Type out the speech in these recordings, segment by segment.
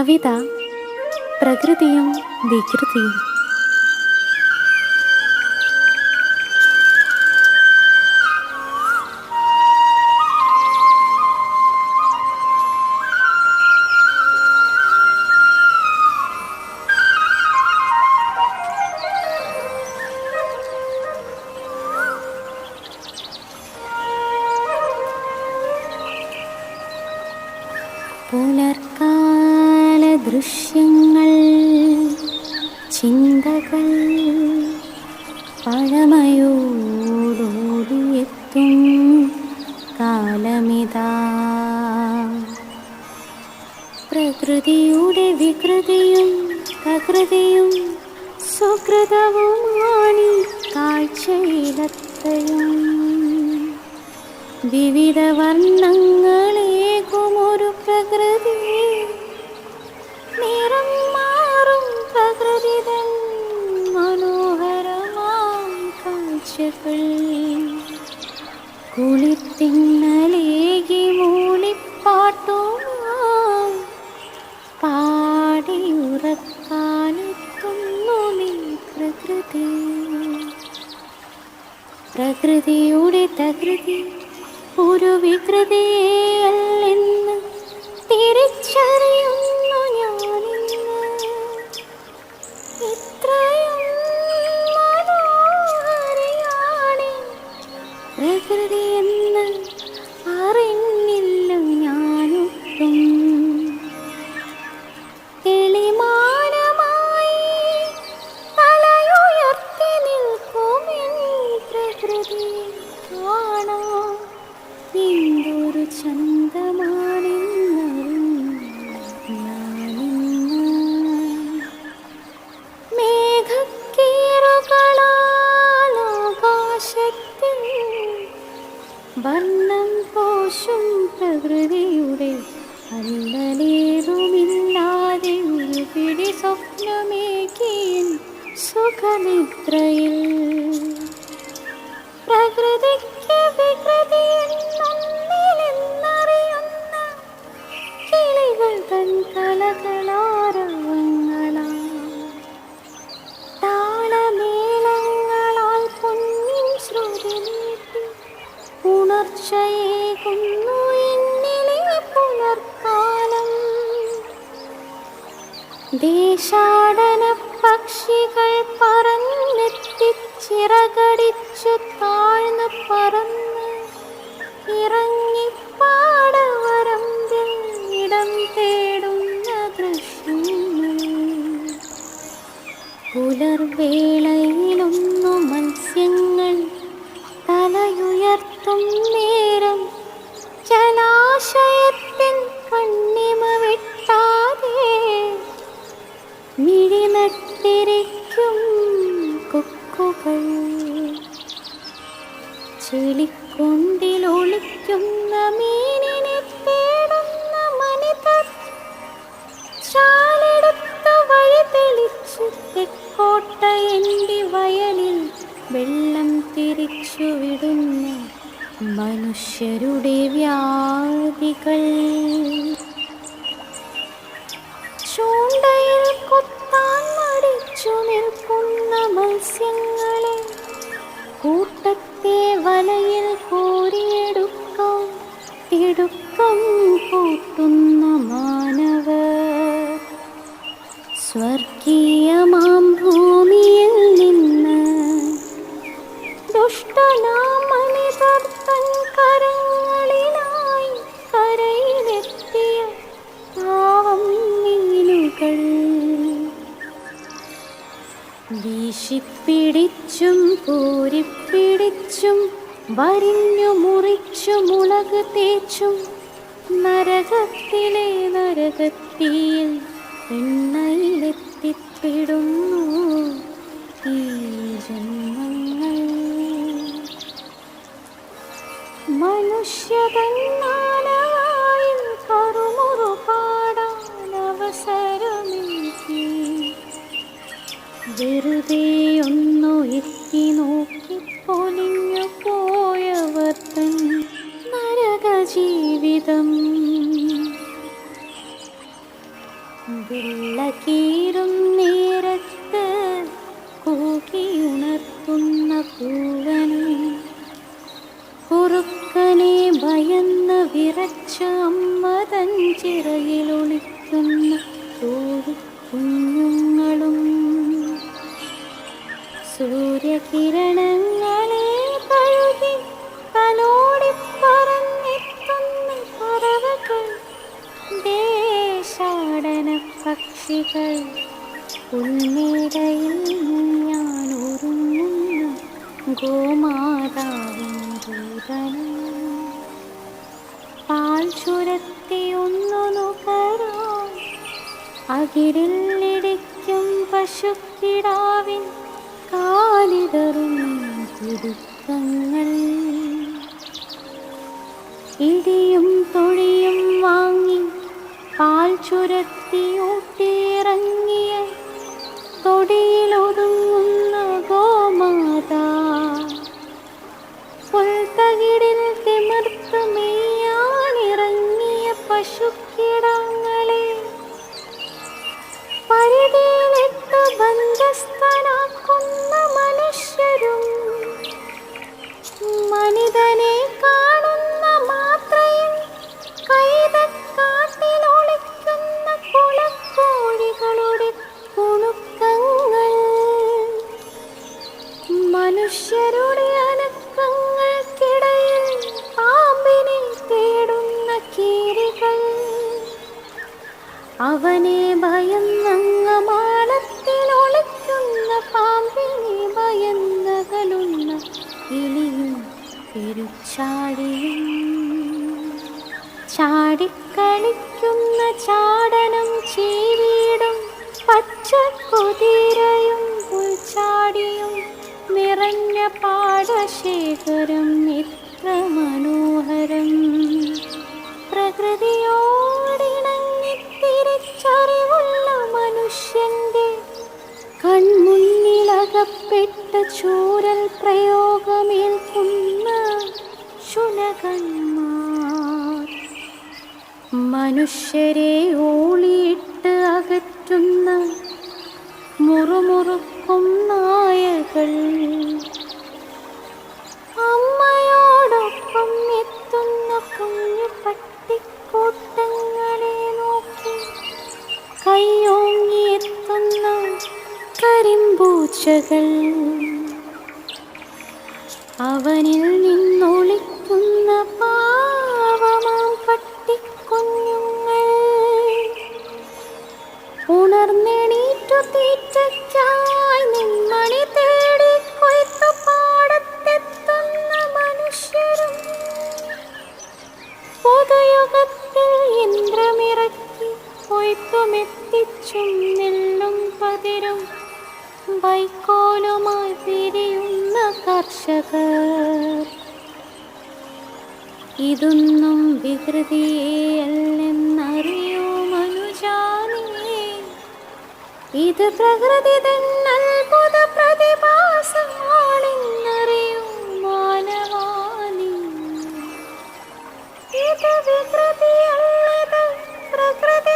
കവിത പ്രകൃതിയും വികൃതിയും ഹൃദയം വിവിധ വർണങ്ങളേകുമൊരു പ്രകൃതി. നിറം മാറും പ്രകൃതി തൻ മനോഹരമാം കാഴ്ചകൾ. കുളിത്തിന്നലേ ദേശാടന പക്ഷികൾ പറന്നെത്തിച്ചിറകടിച്ചു താഴ്ന്നു പറന്ന് ഇറങ്ങിപ്പാടവരമ്പിൽ ഇടം തേടുന്ന ദൃശ്യങ്ങൾ പുലർവേള വെള്ളം തിരിച്ചുവിടുന്ന മനുഷ്യരുടെ വ്യാധികൾ. ചൂണ്ടയിൽ കൊത്താൻ മടിച്ചു നിൽക്കുന്ന മത്സ്യങ്ങളെ കൂട്ടത്തെ വലയിൽ കോരിയെടുക്കാൻ തിടുക്കം കൂട്ടുന്നു. കൃഷിപ്പിടിച്ചും കൂരിപ്പിടിച്ചും വരിഞ്ഞു മുറിച്ചു മുളക് തേച്ചും നരകത്തിലെ നരകത്തിയിൽ വെറുതെയൊന്നു എത്തി നോക്കി പൊലിഞ്ഞു പോയവർ തൻ നരക ജീവിതം. വെള്ളക്കീറും നേരത്ത് കൂകിയുണർത്തുന്ന പൂവനും കുറുക്കനെ ഭയന്ന് വിറച്ച അമ്മ തൻ ചിറയിലൊളിക്കുന്ന കുഞ്ഞുങ്ങളും സൂര്യകിരണങ്ങളെ കഴുകി തലോടി പറന്നെത്തുന്ന പറവകൾ ദേശാടന പക്ഷികൾ. ഉൾമേടയിൽ ഞാൻ ഒരുങ്ങുന്നു ഗോമാതാവിൻ പാൽ ചുരത്തിയൊന്നു പശുക്കിടാവിൻ കാലിടറും തുടുക്കങ്ങൾ ഇടിയും തൊഴിയും വാങ്ങി പാൽ ചുരത്തി ചാടിക്കളിക്കുന്ന ചാടനം ചീവീടും പച്ചക്കുതിരയും പുൽച്ചാടിയും നിറഞ്ഞ പാടശേഖരം ഇത്ര മനോഹരം. പ്രകൃതിയോടിണങ്ങി തിരിച്ചറിവുള്ള മനുഷ്യന്റെ കൺമുന്നിലകപ്പെട്ട ചൂരൽ പ്രയോഗമേൽക്കുന്ന മനുഷ്യരെ ഓളിയിട്ട് അകറ്റുന്ന മുറുമുറുക്കും നായകൾ. അമ്മയോടൊപ്പം എത്തുന്ന കുഞ്ഞു പട്ടിക്കൂട്ടങ്ങളെ നോക്കി കയ്യോങ്ങി എത്തുന്ന കരിമ്പൂച്ചകൾ. അവനിൽ നിന്നൊളിക്കുന്ന പാവമാം ഉണർന്നെണീറ്റു തീറ്റയ്ക്കായി നിന്മണി ഇതൊന്നും വികൃതിയല്ലെന്നറിയൂ ഇത് പ്രകൃതി തന്നെ അത്ഭുത പ്രതിഭാസമാണെന്നറിയൂ മാനവാനി ഇത് വികൃതിയല്ലത് പ്രകൃതി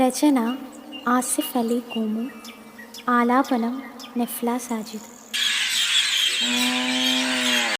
రచన ఆసిఫ్ అలీ కోము. ఆలాపనం నెఫ్లా సాజిద్.